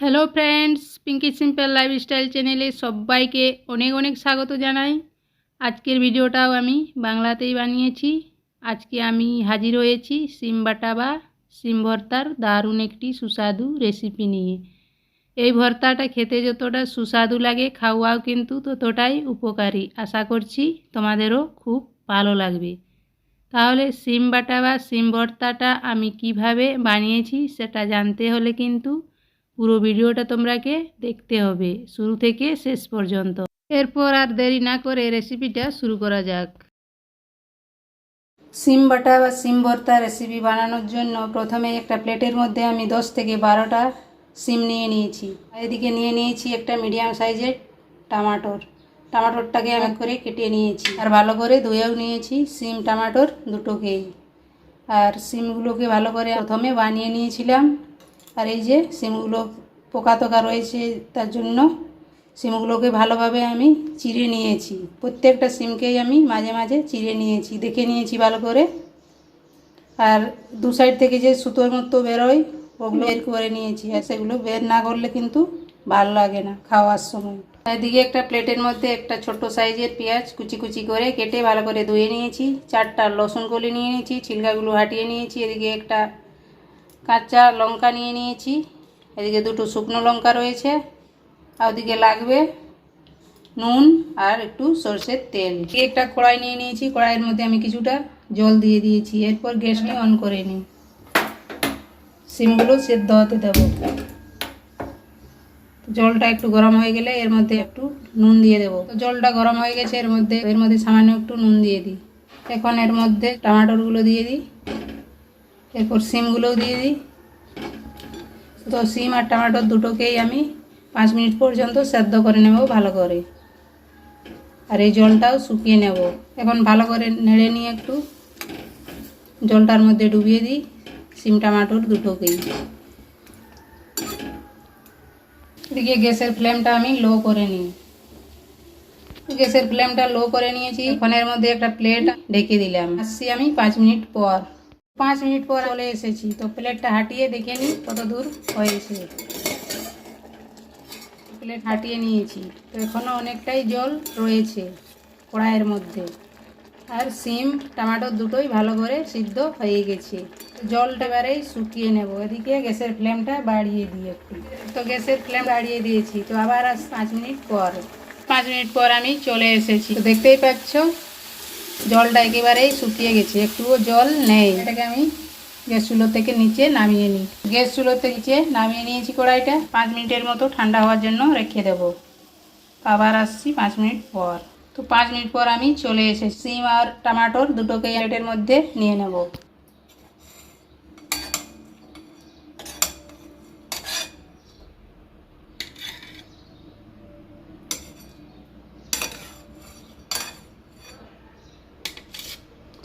Hello friends Pinky simple lifestyle চ্যানেলে সবাইকে অনেক অনেক স্বাগত জানাই। আজকের ভিডিওটাও আমি বাংলাতেই বানিয়েছি। আজকে আমি হাজির হয়েছি সিম বাটা বা সিম ভর্তার দারুণ একটি সুস্বাদু রেসিপি নিয়ে। এই ভর্তাটা খেতে যতটা সুস্বাদু লাগে, খাওয়াও কিন্তু ততটাই উপকারী। আশা করছি তোমাদেরও খুব ভালো লাগবে। তাহলে সিম বাটা বা সিম ভর্তাটা আমি কীভাবে বানিয়েছি সেটা জানতে হলে কিন্তু পুরো ভিডিওটা তোমরাকে দেখতে হবে। শুরু থেকে শেষ পর্যন্ত। এরপর আর দেরি না করে রেসিপিটা শুরু করা যাক। সিম বাটা বা সিম ভর্তা রেসিপি বানানোর জন্য প্রথমে একটা প্লেটের মধ্যে আমি দশ থেকে বারোটা সিম নিয়ে নিয়েছি। এদিকে নিয়ে নিয়েছি একটা মিডিয়াম সাইজের টমাটোর। টমাটোরটাকে আমি করে কেটে নিয়েছি। আর ভালো করে ধুয়েও নিয়েছি সিম, টমাটোর দুটোকেই। আর সিমগুলোকে ভালো করে প্রথমে বানিয়ে নিয়েছিলাম। আর এই যে সিমগুলো পোকা তোকা রয়েছে তার জন্য সিমগুলোকে ভালোভাবে আমি চিড়ে নিয়েছি। প্রত্যেকটা সিমকেই আমি মাঝে মাঝে চিড়ে নিয়েছি, দেখে নিয়েছি ভালো করে। আর দু সাইড থেকে যে সুতোর মতো বেরোয়, ওগুলো বের করে নিয়েছি। আর সেগুলো বের না করলে কিন্তু ভালো লাগে না খাওয়ার সময়। এদিকে একটা প্লেটের মধ্যে একটা ছোট সাইজের পেঁয়াজ কুচি কুচি করে কেটে ভালো করে ধুয়ে নিয়েছি। চারটা লসুন কলি নিয়ে নিয়েছি, ছিলকাগুলো হাটিয়ে নিয়েছি। এদিকে একটা কাঁচা লঙ্কা নিয়ে নিয়েছি। এদিকে দুটো শুকনো লঙ্কা রয়েছে, আর ওদিকে লাগবে নুন আর একটু সর্ষের তেল। একটা কড়াই নিয়ে নিয়েছি, কড়াইয়ের মধ্যে আমি কিছুটা জল দিয়ে দিয়েছি। এরপর গ্যাসটা অন করে নিই সিমগুলো সেদ্ধ হতে দেবো। জলটা একটু গরম হয়ে গেলে এর মধ্যে একটু নুন দিয়ে দেবো। জলটা গরম হয়ে গেছে, এর মধ্যে এর মধ্যে সামান্য একটু নুন দিয়ে দিই। এখন এর মধ্যে টমাটোরগুলো দিয়ে দিই। এরপর সিমগুলোও দিয়ে দিই। তো সিম আর টমাটোর দুটোকেই আমি পাঁচ মিনিট পর্যন্ত সেদ্ধ করে নেব ভালো করে। আর এই জলটাও শুকিয়ে নেব। এখন ভালো করে নেড়ে নিয়ে একটু জলটার মধ্যে ডুবিয়ে দিই সিম, টমাটোর দুটোকেই। এদিকে গ্যাসের ফ্লেমটা আমি লো করে নিই। গ্যাসের ফ্লেমটা লো করে নিয়েছি। এর মধ্যে একটা প্লেট ঢেকে দিলাম। আসছি আমি পাঁচ মিনিট পর। পাঁচ মিনিট পর চলে এসেছি। তো প্লেটটা হাঁটিয়ে দেখে নিই কত দূর হয়েছে প্লেট হাঁটিয়ে নিয়েছি। তো এখনও অনেকটাই জল রয়েছে কড়াইয়ের মধ্যে। আর সিম, টমাটো দুটোই ভালো করে সিদ্ধ হয়ে গেছে। জলটা এবারেই শুকিয়ে নেব। এদিকে গ্যাসের ফ্লেমটা বাড়িয়ে দিই একটু। তো গ্যাসের ফ্লেম বাড়িয়ে দিয়েছি। তো আবার আজ পাঁচ মিনিট পর। পাঁচ মিনিট পর আমি চলে এসেছি। তো দেখতেই পাচ্ছ জলটা একেবারেই শুকিয়ে গেছে। একটুও জল নেই। এটাকে আমি গ্যাস চুলো থেকে নিচে নামিয়ে নিই। গ্যাস চুলো থেকে নিচে নামিয়ে নিয়েছি কড়াইটা। পাঁচ মিনিটের মতো ঠান্ডা হওয়ার জন্য রেখে দেবো। আবার আসছি পাঁচ মিনিট পর। তো পাঁচ মিনিট পর আমি চলে এসেছি সিম আর টমাটোর দুটোকে এর মধ্যে নিয়ে নেব।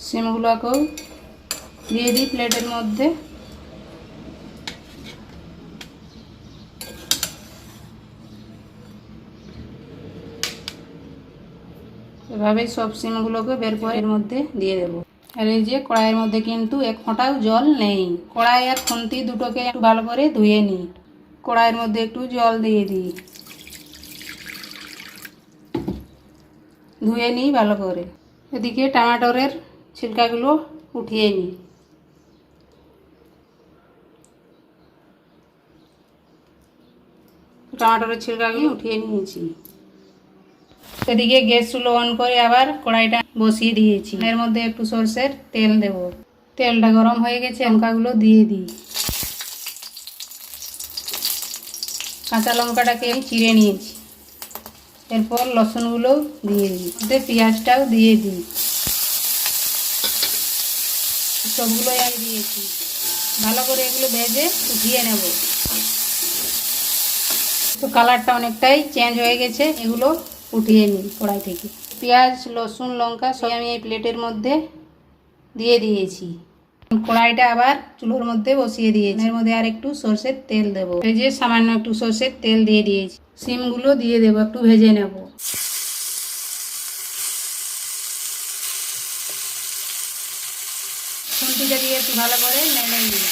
সিমগুলোকেও দিয়ে দিই প্লেটের মধ্যে। এভাবে সব সিমগুলোকে বের করে এর মধ্যে দিয়ে দেবো। আর এই যে কড়াইয়ের মধ্যে কিন্তু এক ফোঁটাও জল নেই। কড়াই আর খুন্তি দুটোকে একটু ভালো করে ধুয়ে নিই। কড়াইয়ের মধ্যে একটু জল দিয়ে দিই। ধুয়ে নিই ভালো করে। এদিকে টমাটোরের ছিলকাগুলো উঠিয়ে নিই। টমাটোরের ছিলকাগুলো উঠিয়ে নিয়েছি। সেদিকে গ্যাস চুলো অন করে আবার কড়াইটা বসিয়ে দিয়েছি। এর মধ্যে একটু সর্ষের তেল দেব। তেলটা গরম হয়ে গেছে, লঙ্কাগুলো দিয়ে দিই। কাঁচা লঙ্কাটাকে চিড়ে নিয়েছি। এরপর লসুনগুলো দিয়ে দিই। পেঁয়াজটাও দিয়ে দিই। সবগুলোই আমি দিয়েছি। ভালো করে এগুলো ভেজে উঠিয়ে নেব। তো কালারটা অনেকটাই চেঞ্জ হয়ে গেছে, এগুলো উঠিয়ে নিই কড়াই থেকে। পেঁয়াজ, রসুন, লঙ্কা সব আমি এই প্লেটের মধ্যে দিয়ে দিয়েছি। কড়াইটা আবার চুলোর মধ্যে বসিয়ে দিয়েছি। এর মধ্যে আর একটু সর্ষের তেল দেবো। ভেজে সামান্য একটু সর্ষের তেল দিয়ে দিয়েছি। সিমগুলো দিয়ে দেবো, একটু ভেজে নেব। খুন্তিটা দিয়ে একটু ভালো করে নেড়ে নিই।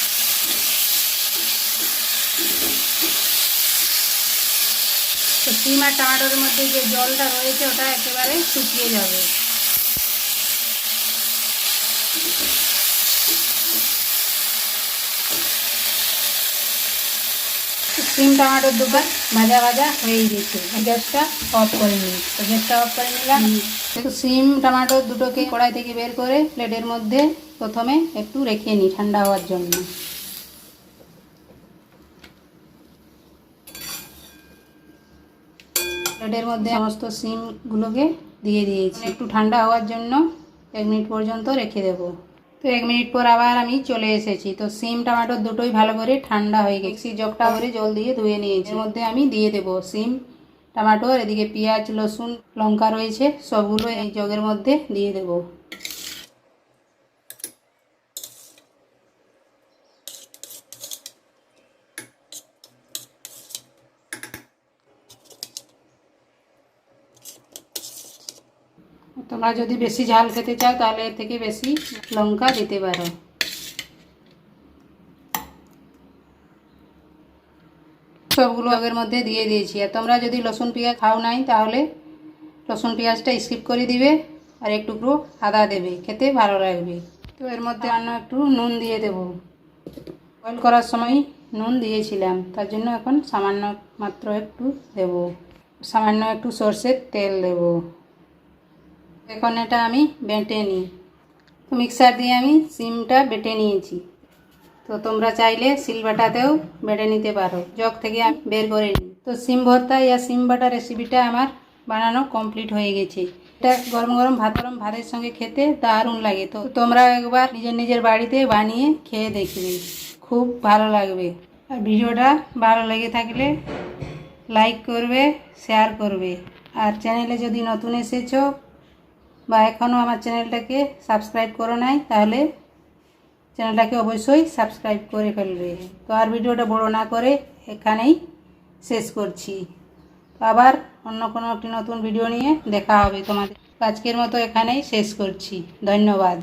তো সিম আর টমাটোর মধ্যে যে জলটা রয়েছে ওটা একেবারে শুকিয়ে যাবে। সিম টমাটোর দুবার ভাজা ভাজা হয়ে গেছে। গ্যাসটা অফ করে নিই। তো গ্যাসটা অফ করে নিলাম। সিম টমাটো দুটোকে কড়াই থেকে বের করে প্লেটের মধ্যে প্রথমে একটু রেখে নিই ঠান্ডা হওয়ার জন্য। প্লেটের মধ্যে সমস্ত সিমগুলোকে দিয়ে দিয়েছি। একটু ঠান্ডা হওয়ার জন্য এক মিনিট পর্যন্ত রেখে দেব। তো এক মিনিট পর আবার আমি চলে এসেছি। তো সিম টমাটো দুটোই ভালো করে ঠান্ডা হয়ে গেছে। জগটা করে জল দিয়ে ধুয়ে নিয়েছি। এর মধ্যে আমি দিয়ে দেব সিম টমাটো আর এদিকে পেঁয়াজ রসুন লঙ্কা রয়েছে সবগুলো এই জগের মধ্যে দিয়ে দেব। তোমরা যদি বেশি ঝাল খেতে চাও, তাহলে এর থেকে বেশি লঙ্কা দিতে পারো। সবগুলো আগের মধ্যে দিয়ে দিয়েছি। আর তোমরা যদি রসুন পেঁয়াজ খাও নাই, তাহলে রসুন পেঁয়াজটা স্কিপ করে দিবে আর এক টুকরো আদা দেবে। খেতে ভালো লাগবে। তো এর মধ্যে অন্য একটু নুন দিয়ে দেব। বয়েল করার সময় নুন দিয়েছিলাম, তার জন্য এখন সামান্য মাত্র একটু দেব। সামান্য একটু সর্ষের তেল দেব। এখন এটা আমি বেটে নিই। তো মিক্সার দিয়ে আমি সিমটা বেটে নিয়েছি। তো তোমরা চাইলে সিলবাটাতেও বেটে নিতে পারো। জগ থেকে আমি বের করে নিই। তো সিম ভর্তা ইয়া সিম বাটা রেসিপিটা আমার বানানো কমপ্লিট হয়ে গেছে। এটা গরম গরম ভাত গরম ভাতের সঙ্গে খেতে দারুণ লাগে। তো তোমরা একবার নিজের নিজের বাড়িতে বানিয়ে খেয়ে দেখবে। খুব ভালো লাগবে। আর ভিডিওটা ভালো লেগে থাকলে লাইক করবে, শেয়ার করবে। আর চ্যানেলে যদি নতুন এসেছ বা এখনও আমার চ্যানেলটাকে সাবস্ক্রাইব করো নাই, তাহলে চ্যানেলটাকে অবশ্যই সাবস্ক্রাইব করে ফেলবে। তো আর ভিডিওটা বড় না করে এখানেই শেষ করছি। তো আবার অন্য কোনো একটি নতুন ভিডিও নিয়ে দেখা হবে তোমাদের। আজকের মতো এখানেই শেষ করছি। ধন্যবাদ।